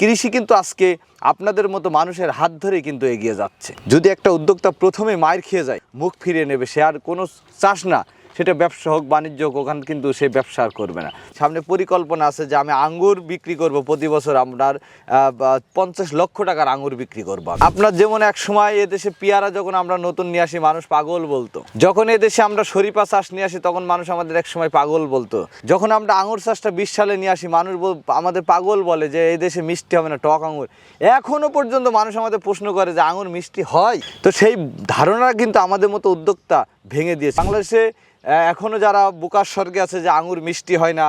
কৃষি কিন্তু আজকে আপনাদের মতো মানুষের হাত ধরে কিন্তু এগিয়ে যাচ্ছে। যদি একটা উদ্যোক্তা প্রথমে মায়ের খেয়ে যায়, মুখ ফিরিয়ে নেবে, সে আর কোনো চাষ না। সেটা ব্যবসা হোক, বাণিজ্য হোক, ওখানে কিন্তু সে ব্যবসা করবে না। সামনে পরিকল্পনা আছে যে আমি আঙ্গুর বিক্রি করব প্রতি বছর, আপনার পঞ্চাশ লক্ষ টাকার আঙ্গুর বিক্রি করব আপনার যেমন এক সময় এদেশে পেয়ারা যখন আমরা নতুন নিয়ে আসি, মানুষ পাগল বলতো। যখন এদেশে আমরা শরীফা চাষ নিয়ে আসি, তখন মানুষ আমাদের এক সময় পাগল বলতো। যখন আমরা আঙুর চাষটা বিশ সালে নিয়ে আসি, মানুষ আমাদের পাগল বলে যে এই দেশে মিষ্টি হবে না, টক আঙুর এখনও পর্যন্ত মানুষ আমাদের প্রশ্ন করে যে আঙুর মিষ্টি হয়? তো সেই ধারণা কিন্তু আমাদের মতো উদ্যোক্তা ভেঙে দিয়েছে। বাংলাদেশে আহ, এখনও যারা বোকার স্বর্গে আছে যে আঙুর মিষ্টি হয় না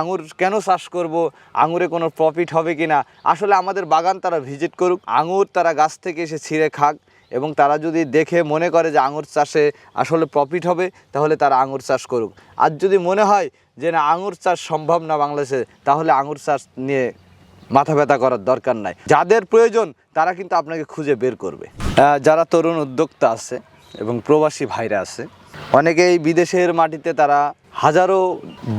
আঙুর কেন চাষ করব? আঙুরে কোনো প্রফিট হবে কি না আসলে আমাদের বাগান তারা ভিজিট করুক। আঙুর তারা গাছ থেকে এসে ছিঁড়ে খাক এবং তারা যদি দেখে মনে করে যে আঙুর চাষে আসলে প্রফিট হবে তাহলে তারা আঙুর চাষ করুক। আর যদি মনে হয় যে না আঙুর চাষ সম্ভব না বাংলাদেশে তাহলে আঙুর চাষ নিয়ে মাথা ব্যথা করার দরকার নাই। যাদের প্রয়োজন তারা কিন্তু আপনাকে খুঁজে বের করবে। যারা তরুণ উদ্যোক্তা আছে এবং প্রবাসী ভাইরা আছে অনেকেই বিদেশের মাটিতে তারা হাজারো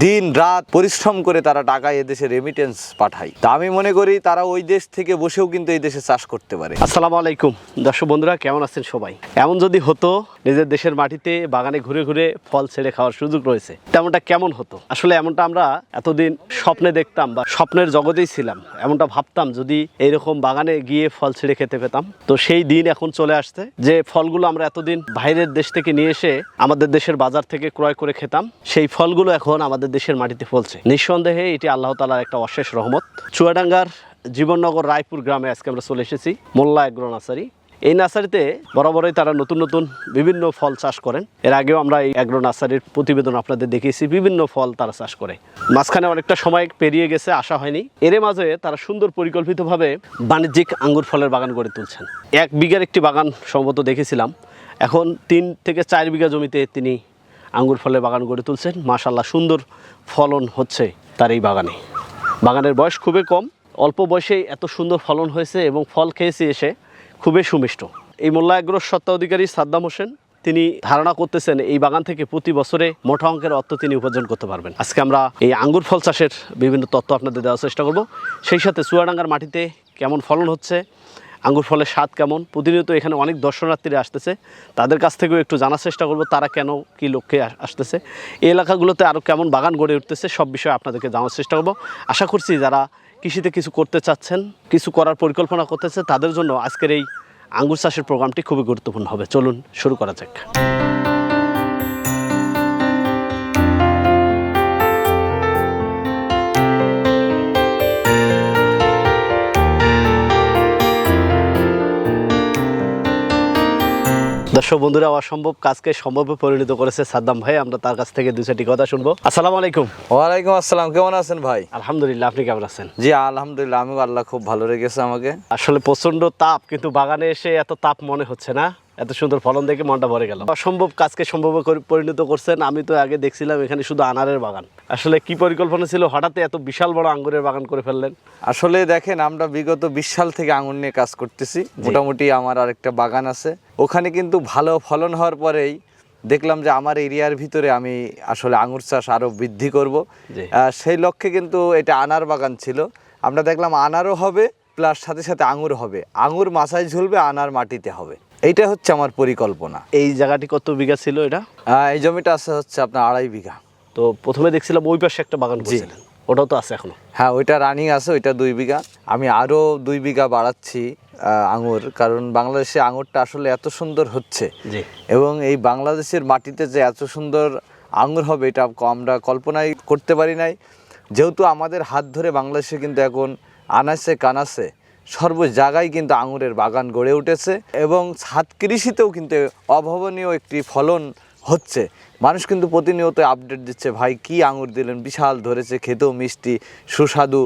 দিন রাত পরিশ্রম করে তারা টাকা এদেশে রেমিটেন্স পাঠায়। তা আমি মনে করি তারা ওই দেশ থেকে বসেও কিন্তু এই দেশে চাষ করতে পারে। আসসালামু আলাইকুম। দর্শক বন্ধুরা, কেমন আছেন সবাই? এমন যদি হতো, নিজের দেশের মাটিতে বাগানে ঘুরে ঘুরে ফল ছেড়ে খাওয়ার সুযোগ রয়েছে, তেমনটা কেমন হতো? আসলে এমনটা আমরা এতদিন স্বপ্নে দেখতাম বা স্বপ্নের জগতেই ছিলাম। এমনটা ভাবতাম যদি এইরকম বাগানে গিয়ে ফল ছেড়ে খেতে পেতাম। তো সেই দিন এখন চলে আসছে যে ফলগুলো আমরা এতদিন বাইরের দেশ থেকে নিয়ে এসে আমাদের দেশের বাজার থেকে ক্রয় করে খেতাম, সেই ফলগুলো এখন আমাদের দেশের মাটিতে ফলছে। নিঃসন্দেহে এটি আল্লাহ তালার একটা অশেষ রহমত। চুয়াডাঙ্গার জীবননগর রায়পুর গ্রামে আজকে আমরা চলে এসেছি, মোল্লা এগ্রো নার্সারি। এই নার্সারিতে বরাবরই তারা নতুন নতুন বিভিন্ন ফল চাষ করেন। এর আগেও আমরা এই অ্যাগ্রো নার্সারির প্রতিবেদন আপনাদের দেখিয়েছি, বিভিন্ন ফল তারা চাষ করে। মাঝখানে অনেকটা সময় পেরিয়ে গেছে আসা হয়নি। এর মাঝে তারা সুন্দর পরিকল্পিতভাবে বাণিজ্যিক আঙ্গুর ফলের বাগান গড়ে তুলছেন। এক বিঘার একটি বাগান সম্ভবত দেখেছিলাম। এখন তিন থেকে চার বিঘা জমিতে তিনি আঙ্গুর ফলের বাগান গড়ে তুলছেন। মাশাল্লাহ সুন্দর ফলন হচ্ছে তার এই বাগানে। বাগানের বয়স খুবই কম, অল্প বয়সেই এত সুন্দর ফলন হয়েছে এবং ফল খেয়েছি এসে খুবই সুমিষ্ট। এই মোল্লা এগ্রোর সত্ত্বাধিকারী সাদ্দাম হোসেন, তিনি ধারণা করতেছেন এই বাগান থেকে প্রতি বছরে মোটা অঙ্কের অর্থ তিনি উপার্জন করতে পারবেন। আজকে আমরা এই আঙ্গুর ফল চাষের বিভিন্ন তথ্য আপনাদের দেওয়ার চেষ্টা করব। সেই সাথে চুয়াডাঙ্গার মাটিতে কেমন ফলন হচ্ছে আঙ্গুর ফলের স্বাদ কেমন? প্রতিনিয়ত এখানে অনেক দর্শনার্থীরা আসতেছে। তাদের কাছ থেকেও একটু জানার চেষ্টা করব, তারা কেন কি লক্ষ্যে আসতেছে। এই এলাকাগুলোতে আরও কেমন বাগান গড়ে উঠতেছে সব বিষয়ে আপনাদেরকে জানার চেষ্টা করব। আশা করছি যারা কৃষিতে কিছু করতে চাচ্ছেন, কিছু করার পরিকল্পনা করতেছে, তাদের জন্য আজকের এই আঙ্গুর চাষের প্রোগ্রামটি খুবই গুরুত্বপূর্ণ হবে। চলুন শুরু করা যাক। দর্শক বন্ধুরা অসম্ভব কাজকে সম্ভবে পরিণত করেছে সাদ্দাম ভাই। আমরা তার কাছ থেকে দু চারটি কথা শুনব। আসসালাম আলাইকুম। ওয়ালাইকুম আসসালাম কেমন আছেন ভাই? আলহামদুলিল্লাহ আপনি কেমন আছেন? জি আলহামদুলিল্লাহ আমিও আল্লাহ খুব ভালো রেখেছে আমাকে। আসলে প্রচণ্ড তাপ কিন্তু বাগানে এসে এত তাপ মনে হচ্ছে না। এত সুন্দর ফলন দেখে মনটা ভরে গেল। অসম্ভব কাজকে সম্ভব পরিণত করছেন। আমি তো আগে দেখছিলাম এখানে শুধু আনারের বাগান। আসলে কি পরিকল্পনা ছিল? হঠাৎ এত বিশাল বড় আঙ্গুরের বাগান করে ফেললেন। আসলে দেখেন আমরা বিগত বিশ সাল থেকে আঙুর নিয়ে কাজ করতেছি। মোটামুটি আমার আরেকটা বাগান আছে। ওখানে কিন্তু ভালো ফলন হওয়ার পরেই দেখলাম যে আমার এরিয়ার ভিতরে আমি আসলে আঙুর চাষ আরও বৃদ্ধি করব। সেই লক্ষ্যে কিন্তু এটা আনার বাগান ছিল। আমরা দেখলাম আনারও হবে প্লাস সাথে সাথে আঙুর হবে। আঙুর মাথায় ঝুলবে আনার মাটিতে হবে। এইটা হচ্ছে আমার পরিকল্পনা। এই জায়গাটি কত বিঘা ছিল এটা? এই জমিটা আছে হচ্ছে আপনার আড়াই বিঘা। তো প্রথমে দেখছিলাম ওই পাশে একটা বাগান করছিলেন। ওটাও তো আছে এখনও। হ্যাঁ ওইটা রানিং আছে ওইটা দুই বিঘা। আমি আরও দুই বিঘা বাড়াচ্ছি আঙুর কারণ বাংলাদেশে আঙুরটা আসলে এত সুন্দর হচ্ছে। এবং এই বাংলাদেশের মাটিতে যে এত সুন্দর আঙুর হবে এটা আমরা কল্পনাই করতে পারি নাই। যেহেতু আমাদের হাত ধরে বাংলাদেশে কিন্তু এখন আনাসে কানাসে সর্ব জায়গায় কিন্তু আঙুরের বাগান গড়ে উঠেছে এবং ছাদ কৃষিতেও কিন্তু অভাবনীয় একটি ফলন হচ্ছে। মানুষ কিন্তু প্রতিনিয়ত আপডেট দিচ্ছে ভাই কি আঙুর দিলেন? বিশাল ধরেছে খেতেও মিষ্টি সুস্বাদু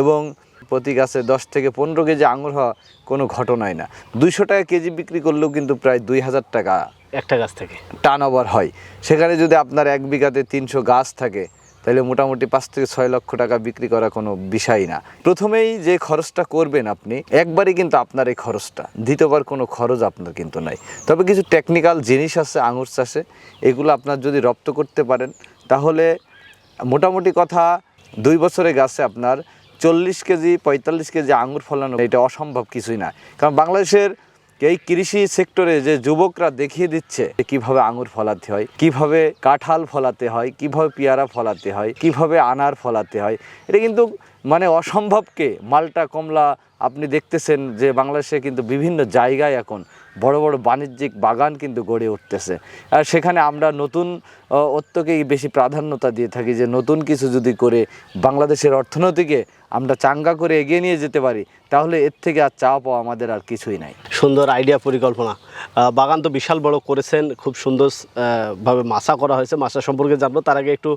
এবং প্রতি গাছে দশ থেকে পনেরো কেজি আঙুর হওয়া কোনো ঘটনাই না। দুইশো টাকা কেজি বিক্রি করলেও কিন্তু প্রায় দুই হাজার টাকা একটা গাছ থেকে। টার্ন হয়। সেখানে যদি আপনার এক বিঘাতে তিনশো গাছ থাকে তাহলে মোটামুটি পাঁচ থেকে ছয় লক্ষ টাকা বিক্রি করা কোনো বিষয় না। প্রথমেই যে খরচটা করবেন আপনি, একবারই কিন্তু আপনার এই খরচটা। দ্বিতীয়বার কোনো খরচ আপনার কিন্তু নাই। তবে কিছু টেকনিক্যাল জিনিস আছে, আঙুর চাষে, এগুলো আপনার যদি রপ্ত করতে পারেন, তাহলে মোটামুটি কথা দুই বছরে গাছে আপনার চল্লিশ কেজি, পঁয়তাল্লিশ কেজি আঙুর ফলানো, এটা অসম্ভব কিছুই না। কারণ বাংলাদেশের এই কৃষি সেক্টরে যে যুবকরা দেখিয়ে দিচ্ছে কীভাবে আঙুর ফলাতে হয়, কীভাবে কাঁঠাল ফলাতে হয়, কীভাবে পেয়ারা ফলাতে হয়, কীভাবে আনার ফলাতে হয়, এটা কিন্তু মানে অসম্ভবকে মালটা, কমলা আপনি দেখতেছেন যে বাংলাদেশে কিন্তু বিভিন্ন জায়গায় এখন বড় বড় বাণিজ্যিক বাগান কিন্তু গড়ে উঠতেছে। আর সেখানে আমরা নতুন অত্যকেই বেশি প্রাধান্যতা দিয়ে থাকি যে নতুন কিছু যদি করে বাংলাদেশের অর্থনীতিকে আমরা চাঙ্গা করে এগিয়ে নিয়ে যেতে পারি তাহলে এর থেকে আর চাওয়া পাওয়া আমাদের আর কিছুই নাই। সুন্দর আইডিয়া পরিকল্পনা। বাগান তো বিশাল বড় করেছেন খুব সুন্দর ভাবে মাছা করা হয়েছে। মাছা সম্পর্কে জানব তার আগে একটু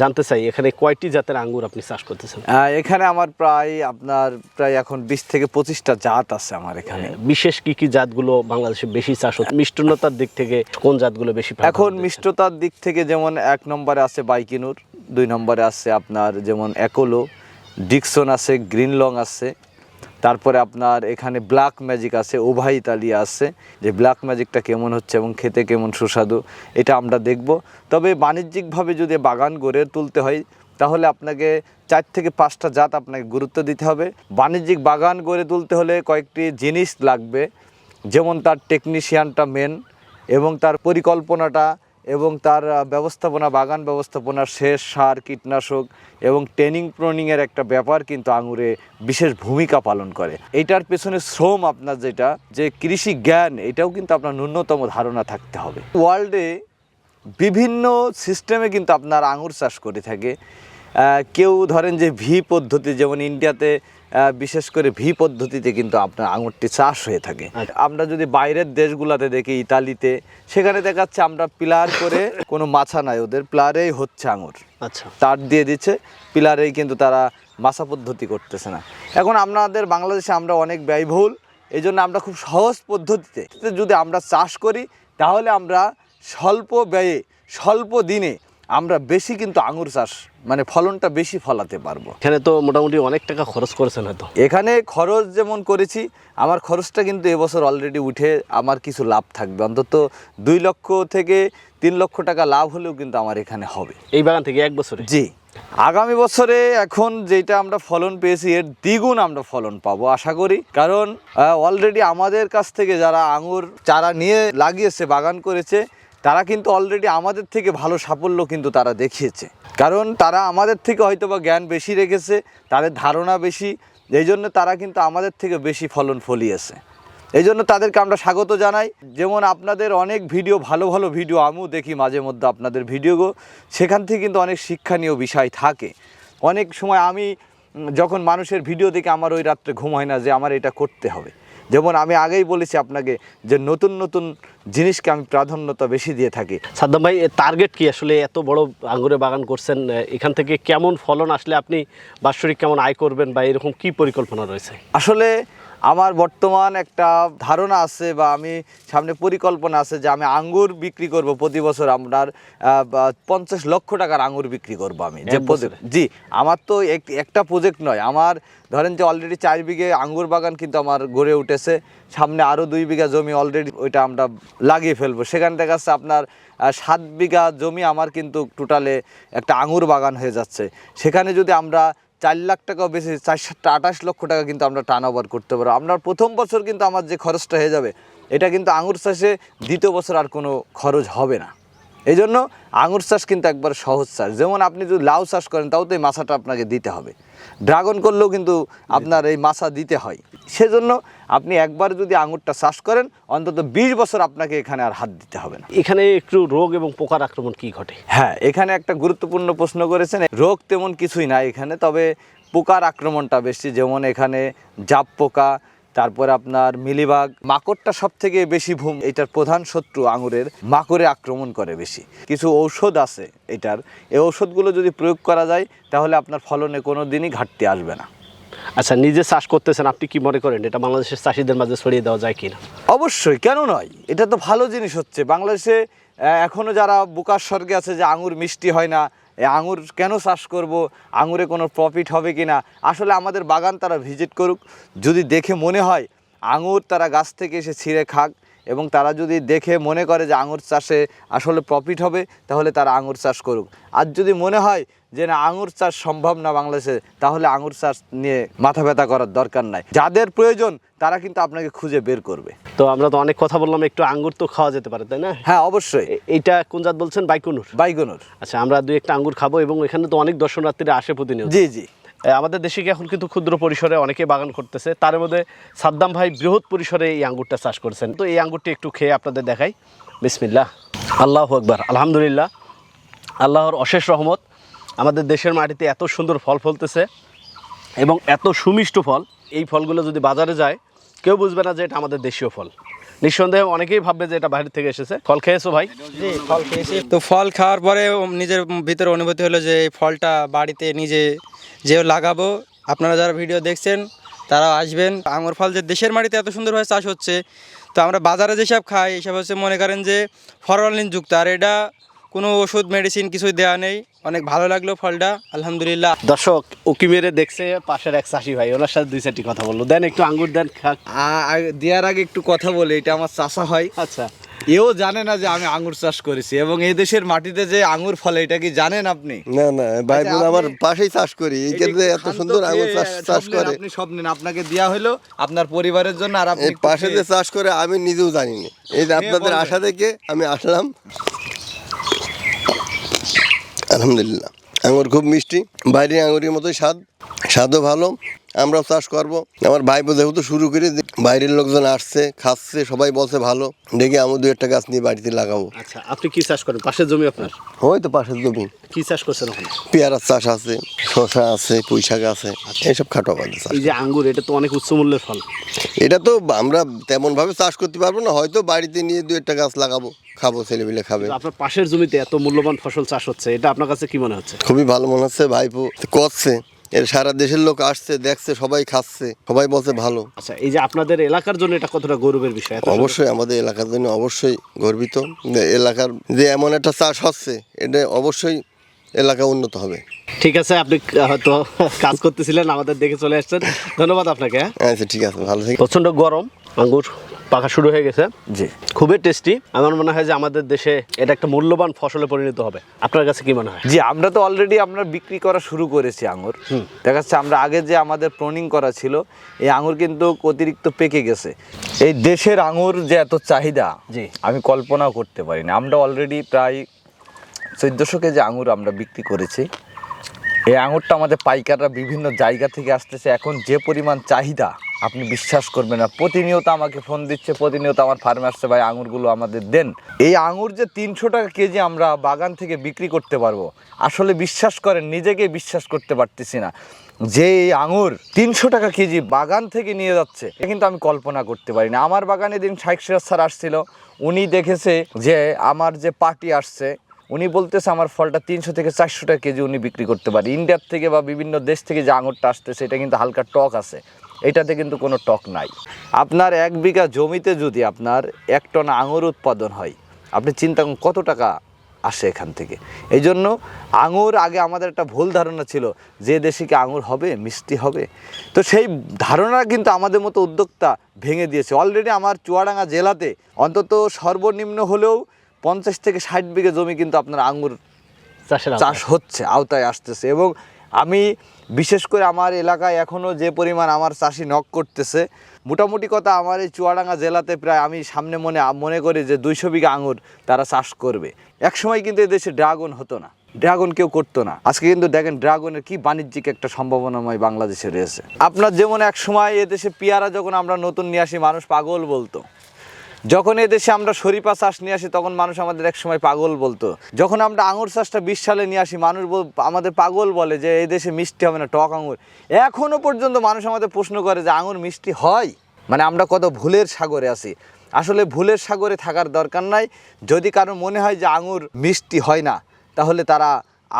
জানতে চাই এখানে কয়টি জাতের আঙ্গুর আপনি চাষ করতেছেন? এখানে আমার প্রায় আপনার প্রায় এখন বিশ থেকে পঁচিশটা জাত আছে আমার এখানে। বিশেষ কি কি জাতগুলো বাংলাদেশে বেশি চাষ হচ্ছে? মিষ্টনতার দিক থেকে কোন জাতগুলো বেশি এখন মিষ্টতার দিক থেকে যেমন এক নম্বরে আছে বাইকিনুর দুই নম্বরে আছে আপনার যেমন একোলো ডিকসন আছে গ্রিন লং আছে, তারপরে আপনার এখানে ব্ল্যাক ম্যাজিক আছে ওভাই ইতালিয়া আছে, যে ব্ল্যাক ম্যাজিকটা কেমন হচ্ছে এবং খেতে কেমন সুস্বাদু, এটা আমরা দেখব। তবে বাণিজ্যিকভাবে যদি বাগান গড়ে তুলতে হয়, তাহলে আপনাকে চার থেকে পাঁচটা জাত আপনাকে গুরুত্ব দিতে হবে। বাণিজ্যিক বাগান গড়ে তুলতে হলে কয়েকটি জিনিস লাগবে, যেমন তার টেকনিশিয়ানটা মেন এবং তার পরিকল্পনাটা এবং তার ব্যবস্থাপনা, বাগান ব্যবস্থাপনা শেষ সার, কীটনাশক এবং ট্রেনিং প্রনিংয়ের একটা ব্যাপার কিন্তু আঙুরে বিশেষ ভূমিকা পালন করে। এইটার পেছনে শ্রম আপনার যেটা, যে কৃষি জ্ঞান, এটাও কিন্তু আপনার ন্যূনতম ধারণা থাকতে হবে। ওয়ার্ল্ডে বিভিন্ন সিস্টেমে কিন্তু আপনার আঙুর চাষ করে থাকে। কেউ ধরেন যে ভি পদ্ধতি, যেমন ইন্ডিয়াতে বিশেষ করে ভি পদ্ধতিতে কিন্তু আপনার আঙুরটি চাষ হয়ে থাকে। আচ্ছা। আমরা যদি বাইরের দেশগুলোতে দেখি ইতালিতে সেখানে দেখাচ্ছে আমরা পিলার করে কোনো মাছা নাই ওদের পিলারেই হচ্ছে আঙুর। আচ্ছা। তার দিয়ে দিচ্ছে পিলারেই কিন্তু তারা মাছা পদ্ধতি করতেছে না। এখন আপনাদের বাংলাদেশে আমরা অনেক ব্যয়বহুল এই জন্য আমরা খুব সহজ পদ্ধতিতে যদি আমরা চাষ করি তাহলে আমরা স্বল্প ব্যয়ে স্বল্প দিনে আমরা বেশি কিন্তু আঙুর চাষ মানে ফলনটা বেশি ফলাতে পারব। এখানে তো মোটামুটি অনেক টাকা খরচ করেছেন হয়তো। এখানে খরচ যেমন করেছি আমার খরচটা কিন্তু এবছর অলরেডি উঠে আমার কিছু লাভ থাকবে। অন্তত দুই লক্ষ থেকে তিন লক্ষ টাকা লাভ হলেও কিন্তু আমার এখানে হবে। এই বাগান থেকে এক বছরে? জি। আগামী বছরে এখন যেটা আমরা ফলন পেয়েছি এর দ্বিগুণ আমরা ফলন পাবো আশা করি। কারণ অলরেডি আমাদের কাছ থেকে যারা আঙুর চারা নিয়ে লাগিয়েছে বাগান করেছে তারা কিন্তু অলরেডি আমাদের থেকে ভালো সাফল্য কিন্তু তারা দেখিয়েছে। কারণ তারা আমাদের থেকে হয়তো বা জ্ঞান বেশি রেখেছে, তাদের ধারণা বেশি, এই জন্য তারা কিন্তু আমাদের থেকে বেশি ফলন ফলিয়েছে। এই জন্য তাদেরকে আমরা স্বাগত জানাই। যেমন আপনাদের অনেক ভিডিও, ভালো ভালো ভিডিও, আমিও দেখি মাঝে মধ্যে আপনাদের ভিডিওগো সেখান থেকে কিন্তু অনেক শিক্ষণীয় বিষয় থাকে। অনেক সময় আমি যখন মানুষের ভিডিও দেখে আমার ওই রাত্রে ঘুম হয় না যে আমার এটা করতে হবে। যেমন আমি আগেই বলেছি আপনাকে যে নতুন নতুন জিনিসকে আমি প্রাধান্যতা বেশি দিয়ে থাকি। সাদ্দাম ভাই টার্গেট কি? আসলে এত বড় আঙ্গুরে বাগান করছেন এখান থেকে কেমন ফলন আসলে আপনি বাৎসরিক কেমন আয় করবেন বা এরকম কি পরিকল্পনা রয়েছে? আসলে আমার বর্তমান একটা ধারণা আছে বা আমি সামনে পরিকল্পনা আছে যে আমি আঙ্গুর বিক্রি করব প্রতি বছর আপনার পঞ্চাশ লক্ষ টাকার আঙ্গুর বিক্রি করব আমি। যে প্রজেক্ট জি আমার তো এক- একটা প্রজেক্ট নয়। আমার ধরেন যে অলরেডি চার বিঘে আঙ্গুর বাগান কিন্তু আমার গড়ে উঠেছে। সামনে আরও দুই বিঘা জমি অলরেডি ওইটা আমরা লাগিয়ে ফেলব। সেখান থেকে আছে আপনার সাত বিঘা জমি আমার কিন্তু টোটালে একটা আঙুর বাগান হয়ে যাচ্ছে। সেখানে যদি আমরা চার লাখ টাকাও বেশি, চার সাতটা আঠাশ লক্ষ টাকা কিন্তু আমরা টার্ন ওভার করতে পারব। আপনার প্রথম বছর কিন্তু আমার যে খরচটা হয়ে যাবে, এটা কিন্তু আঙুর চাষে দ্বিতীয় বছর আর কোনো খরচ হবে না। এই জন্য আঙুর চাষ কিন্তু একবার সহজ চাষ। যেমন আপনি যদি লাউ চাষ করেন তাও তো এই মাছাটা আপনাকে দিতে হবে। ড্রাগন করলেও কিন্তু আপনার এই মাছা দিতে হয়। সেজন্য আপনি একবার যদি আঙুরটা চাষ করেন অন্তত বিশ বছর আপনাকে এখানে আর হাত দিতে হবে না। এখানে একটু রোগ এবং পোকার আক্রমণ কি ঘটে? হ্যাঁ এখানে একটা গুরুত্বপূর্ণ প্রশ্ন করেছেন। রোগ তেমন কিছুই নাই এখানে তবে পোকার আক্রমণটা বেশি। যেমন এখানে জাপ পোকা তারপরে আপনার মিলিবাগ। মাকড়টা সব থেকে বেশি ভূম এটার প্রধান শত্রু আঙুরের মাকড়ে আক্রমণ করে বেশি। কিছু ঔষধ আছে এটার। এই ঔষধগুলো যদি প্রয়োগ করা যায় তাহলে আপনার ফলনে কোনো দিনই ঘাটতি আসবে না। আচ্ছা নিজে চাষ করতেছেন আপনি কি মনে করেন এটা বাংলাদেশের চাষিদের মাঝে ছড়িয়ে দেওয়া যায় কিনা? অবশ্যই কেন নয়? এটা তো ভালো জিনিস হচ্ছে। বাংলাদেশে আহ, এখনও যারা বুকার স্বর্গে আছে যে আঙুর মিষ্টি হয় না আঙুর কেন চাষ করব? আঙুরে কোনো প্রফিট হবে কি না আসলে আমাদের বাগান তারা ভিজিট করুক। যদি দেখে মনে হয়, আঙুর তারা গাছ থেকে এসে ছিঁড়ে খাক এবং তারা যদি দেখে মনে করে যে আঙুর চাষে আসলে প্রফিট হবে, তাহলে তারা আঙুর চাষ করুক। আর যদি মনে হয় যে না আঙুর চাষ সম্ভব না বাংলাদেশে তাহলে আঙুর চাষ নিয়ে মাথা ব্যথা করার দরকার নাই। যাদের প্রয়োজন তারা কিন্তু আপনাকে খুঁজে বের করবে। তো আমরা তো অনেক কথা বললাম একটু আঙ্গুর তো খাওয়া যেতে পারে তাই না? হ্যাঁ অবশ্যই। এ- এইটা কোন জাত বলছেন? বাইকুনুর? বাইকুনুর। আচ্ছা আমরা দুই একটা আঙ্গুর খাব এবং এখানে তো অনেক দর্শনার্থীরা আসে প্রতিনিয়ত। জি জি। আমাদের দেশে কি এখন কিন্তু ক্ষুদ্র পরিসরে অনেকে বাগান করতেছে তার মধ্যে সাদ্দাম ভাই বৃহৎ পরিসরে এই আঙ্গুরটা চাষ করেছেন। তো এই আঙ্গুরটি একটু খেয়ে আপনাদের দেখাই। বিসমিল্লাহ। আল্লাহ আকবার আলহামদুলিল্লাহ। আল্লাহর অশেষ রহমত। আমাদের দেশের মাটিতে এত সুন্দর ফল ফলতেছে এবং এত সুমিষ্ট ফল, এই ফলগুলো যদি বাজারে যায়, কেউ বুঝবে না যে এটা আমাদের দেশীয় ফল। নিঃসন্দেহে অনেকেই ভাববে যে এটা বাইরে থেকে এসেছে। ফল খেয়েছো ভাই? ফল খেয়েছি। তো ফল খাওয়ার পরে নিজের ভিতরে অনুভূতি হলো যে এই ফলটা বাড়িতে নিজে যে লাগাবো। আপনারা যারা ভিডিও দেখছেন তারা আসবেন। আঙুর ফল যে দেশের মাটিতে এত সুন্দরভাবে চাষ হচ্ছে, তো আমরা বাজারে যেসব খাই, এসব হচ্ছে মনে করেন যে ফরমালিন যুক্ত আর এটা কোনো ওষুধ মেডিসিন কিছুই দেওয়া নেই। অনেক ভালো লাগল ফলটা আলহামদুলিল্লাহ। দর্শক উকি মেরে দেখছে পাশের এক চাষি ভাই ওনার সাথে দুই চারটি কথা বলল। দেন একটু আঙ্গুর দেন খাক। দেওয়ার আগে একটু কথা বলে এটা আমার চাষা হয় আচ্ছা। এও জানে না যে আমি আঙ্গুর চাষ করেছি এবং এই দেশের মাটিতে যে আঙ্গুর ফলে এটা কি জানেন আপনি? না না ভাই আচ্ছা, বোন আমার পাশেই চাষ করি এই ক্ষেত্রে এত সুন্দর আঙ্গুর চাষ চাষ করে। আপনি সব নেন আপনাকে দেওয়া হলো আপনার পরিবারের জন্য আর আপনি পাশে যে চাষ করে আমি নিজেও জানি না এই যে আপনাদের আশা থেকে আমি আসলাম। আলহামদুলিল্লাহ। আঙুর খুব মিষ্টি বাইরের আঙুরের মতোই স্বাদ স্বাদও ভালো। আমরাও চাষ করব। আমার ভাই যেহেতু শুরু করে বাইরের লোকজন আসছে খাচ্ছে সবাই বলছে ভালো। দেখে আমি দু একটা গাছ নিয়ে বাড়িতে লাগাবো। আচ্ছা আপনি কি চাষ করেন? পাশের জমি আপনার? ওই তো পাশের জমি। কি চাষ করছেন ওখানে পেয়ারার চাষ আছে শশা আছে পুঁই শাক আছে এইসব খাটো আবাদের এই যে আঙ্গুর এটা তো অনেক উচ্চ মূল্যের ফল। এটা তো আমরা তেমন ভাবে চাষ করতে পারব না হয়তো বাড়িতে নিয়ে দু একটা গাছ লাগাবো। খাব ছেলেপিলে খাবে। আপনার পাশের জমিতে এত মূল্যবান ফসল চাষ হচ্ছে এটা আপনার কাছে কি মনে হচ্ছে? খুবই ভালো মনে হচ্ছে ভাইপো। করছে। এর সারা দেশের লোক আসছে দেখছে সবাই খাচ্ছে সবাই বলছে ভালো। আচ্ছা এই যে আপনাদের এলাকার জন্য এটা কতটা গৌরবের বিষয়? অবশ্যই আমাদের এলাকার জন্য অবশ্যই গর্বিত। যে এলাকার যে এমন একটা চাষ হচ্ছে এটা অবশ্যই এলাকা উন্নত হবে। ঠিক আছে আপনি হয়তো কাজ করতেছিলেন আমাদের দেখে চলে আসছেন। ধন্যবাদ আপনাকে হ্যাঁ। আচ্ছা ঠিক আছে ভালো থেকে প্রচণ্ড গরম আঙ্গুর। পাকা শুরু হয়ে গেছে। জি। খুবই টেস্টি আমার মনে হয় যে আমাদের দেশে এটা একটা মূল্যবান ফসলে পরিণত হবে। আপনার কাছে কি মনে হয়? জি আমরা তো অলরেডি আমরা বিক্রি করা শুরু করেছি আঙুর দেখা যাচ্ছে আমরা আগে যে আমাদের প্রনিং করা ছিল এই আঙুর কিন্তু অতিরিক্ত পেকে গেছে। এই দেশের আঙুর যে এত চাহিদা জি। আমি কল্পনাও করতে পারি না আমরা অলরেডি প্রায় চোদ্দোশো কেজি আঙুর আমরা বিক্রি করেছি। এই আঙুরটা আমাদের পাইকাররা বিভিন্ন জায়গা থেকে আসতেছে। এখন যে পরিমাণ চাহিদা, আপনি বিশ্বাস করবেন না। প্রতিনিয়ত আমাকে ফোন দিচ্ছে, প্রতিনিয়ত আমার ফার্মে আসছে, ভাই, আঙুরগুলো আমাদের দেন। এই আঙুর যে তিনশো টাকা কেজি আমরা বাগান থেকে বিক্রি করতে পারব, আসলে বিশ্বাস করেন, নিজেকে বিশ্বাস করতে পারতেছি না। যে এই আঙুর তিনশো টাকা কেজি বাগান থেকে নিয়ে যাচ্ছে, এটা কিন্তু আমি কল্পনা করতে পারি না। আমার বাগানে দিন শাইখ সিরাজ স্যার আসছিল, উনি দেখেছে যে আমার যে পার্টি আসছে উনি বলতেছে আমার ফলটা তিনশো থেকে চারশো টাকা কেজি উনি বিক্রি করতে পারে। ইন্ডিয়ার থেকে বা বিভিন্ন দেশ থেকে যে আঙুরটা আসতেছে, এটা কিন্তু হালকা টক আছে। এটাতে কিন্তু কোনো টক নাই। আপনার এক বিঘা জমিতে যদি আপনার এক টন আঙুর উৎপাদন হয়, আপনি চিন্তা করুন কত টাকা আসে এখান থেকে। এই জন্য আঙুর আগে আমাদের একটা ভুল ধারণা ছিল, যে দেশে কি আঙুর হবে, মিষ্টি হবে। তো সেই ধারণা কিন্তু আমাদের মতো উদ্যোক্তা ভেঙে দিয়েছে। অলরেডি আমার চুয়াডাঙ্গা জেলাতে অন্তত সর্বনিম্ন হলেও পঞ্চাশ থেকে ষাট বিঘা জমি কিন্তু আপনার আঙুর চাষের চাষ হচ্ছে আওতায় আসতেছে। এবং আমি বিশেষ করে আমার এলাকায় এখনও যে পরিমাণ আমার চাষি নক করতেছে মোটামুটি কথা আমার এই চুয়াডাঙ্গা জেলাতে প্রায় আমি সামনে মনে মনে করি যে দুইশো বিঘা আঙুর তারা চাষ করবে। একসময় কিন্তু এদেশে ড্রাগন হতো না ড্রাগন কেউ করতো না। আজকে কিন্তু দেখেন ড্রাগনের কি বাণিজ্যিক একটা সম্ভাবনাময় বাংলাদেশে রয়েছে। আপনার যেমন এক সময় এদেশে পেয়ারা যখন আমরা নতুন নিয়ে আসি মানুষ পাগল বলতো যখন এদেশে আমরা শরীফা চাষ নিয়ে আসি, তখন মানুষ আমাদের এক সময় পাগল বলতো। যখন আমরা আঙুর চাষটা বিশ সালে নিয়ে আসি, মানুষ আমাদের পাগল বলে যে এই দেশে মিষ্টি হবে না, টক আঙুর। এখনও পর্যন্ত মানুষ আমাদের প্রশ্ন করে যে আঙুর মিষ্টি হয়? মানে আমরা কত ভুলের সাগরে আছি। আসলে ভুলের সাগরে থাকার দরকার নাই। যদি কারও মনে হয় যে আঙুর মিষ্টি হয় না, তাহলে তারা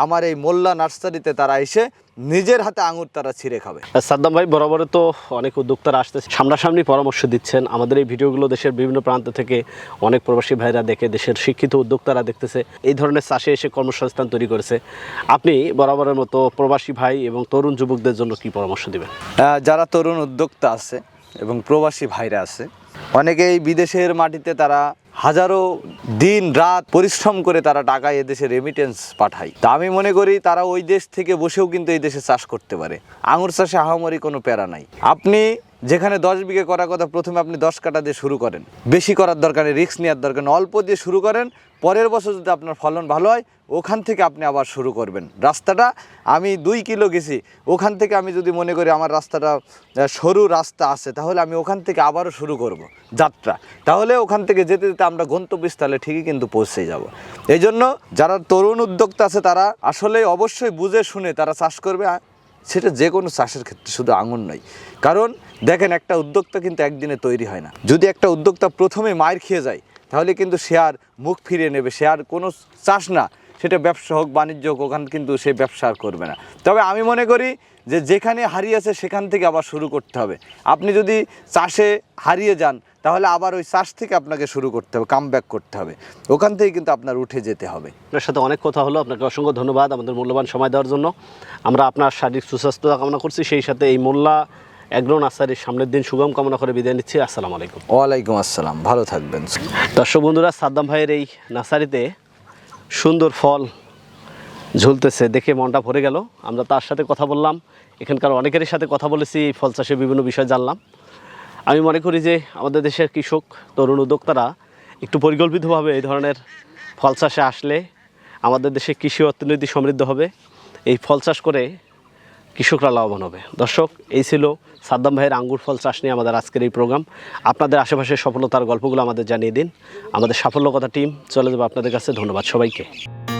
আমার এই মোল্লা নার্সারিতে তারা এসে নিজের হাতে আঙুর তারা ছিঁড়ে খাবে। সাদ্দাম ভাই বরাবরে তো অনেক উদ্যোক্তারা আসতেছে। সামনাসামনি পরামর্শ দিচ্ছেন। আমাদের এই ভিডিওগুলো দেশের বিভিন্ন প্রান্ত থেকে অনেক প্রবাসী ভাইরা দেখে দেশের শিক্ষিত উদ্যোক্তারা দেখতেছে এই ধরনের চাষে এসে কর্মসংস্থান তৈরি করেছে। আপনি বরাবরের মতো প্রবাসী ভাই এবং তরুণ যুবকদের জন্য কি পরামর্শ দেবেন? যারা তরুণ উদ্যোক্তা আছে এবং প্রবাসী ভাইরা আছে অনেকেই বিদেশের মাটিতে তারা হাজারো দিন রাত পরিশ্রম করে তারা টাকা এদেশে রেমিটেন্স পাঠায়। তা আমি মনে করি তারা ওই দেশ থেকে বসেও কিন্তু এই দেশে চাষ করতে পারে। আঙুর চাষে আহামরি কোনো প্যারা নাই। আপনি যেখানে দশ বিঘে করার কথা প্রথমে আপনি দশ কাটা দিয়ে শুরু করেন। বেশি করার দরকার নেই রিস্ক নেওয়ার দরকার নেই, অল্প দিয়ে শুরু করেন, পরের বছর যদি আপনার ফলন ভালো হয়, ওখান থেকে আপনি আবার শুরু করবেন। রাস্তাটা আমি দুই কিলো গেছি, ওখান থেকে আমি যদি মনে করি আমার রাস্তাটা সরু রাস্তা আছে, তাহলে আমি ওখান থেকে আবারও শুরু করব, যাত্রা। তাহলে ওখান থেকে যেতে যেতে আমরা গন্তব্যস্থলে ঠিকই কিন্তু পৌঁছে যাব। এই জন্য যারা তরুণ উদ্যোক্তা আছে তারা আসলে অবশ্যই বুঝে শুনে তারা চাষ করবে সেটা যে কোনো চাষের ক্ষেত্রে শুধু আঙুন নয়। কারণ দেখেন একটা উদ্যোক্তা কিন্তু একদিনে তৈরি হয় না। যদি একটা উদ্যোক্তা প্রথমে মায়ের খেয়ে যায়, তাহলে কিন্তু সে আর মুখ ফিরিয়ে নেবে, সে আর কোনো চাষ না। সেটা ব্যবসা হোক, বাণিজ্য হোক, ওখানে কিন্তু সে ব্যবসা আর করবে না। তবে আমি মনে করি যে যেখানে হারিয়েছে সেখান থেকে আবার শুরু করতে হবে। আপনি যদি চাষে হারিয়ে যান, তাহলে আবার ওই চাষ থেকে আপনাকে শুরু করতে হবে কাম করতে হবে। ওখান থেকে কিন্তু আপনার উঠে যেতে হবে। আপনার সাথে অনেক কথা হলো, আপনাকে অসংখ্য ধন্যবাদ আমাদের মূল্যবান সময় দেওয়ার জন্য। আমরা আপনার শারীরিক সুস্বাস্থ্য কামনা করছি, সেই সাথে এই মোল্লা এগ্রো নার্সারির সামনের দিন সুগম কামনা করে বিদায় নিচ্ছি। আসসালামু আলাইকুম। ওয়ালাইকুম আসসালাম। ভালো থাকবেন। দর্শক বন্ধুরা সাদ্দাম ভাইয়ের এই নার্সারিতে সুন্দর ফল ঝুলতেছে দেখে মনটা ভরে গেল। আমরা তার সাথে কথা বললাম। এখানকার অনেকেরই সাথে কথা বলেছি এই ফল চাষের বিভিন্ন বিষয় জানলাম। আমি মনে করি যে আমাদের দেশের কৃষক তরুণ উদ্যোক্তারা একটু পরিকল্পিতভাবে এই ধরনের ফল চাষে আসলে আমাদের দেশে কৃষি অর্থনীতি সমৃদ্ধ হবে। এই ফল চাষ করে কৃষকরা লাভবান হবে। দর্শক, এই ছিল সাদ্দাম ভাইয়ের আঙ্গুর ফল চাষ নিয়ে আমাদের আজকের এই প্রোগ্রাম। আপনাদের আশেপাশের সফলতার গল্পগুলো আমাদের জানিয়ে দিন। আমাদের সাফল্য কথা টিম, চলে যাবে আপনাদের কাছে। ধন্যবাদ সবাইকে।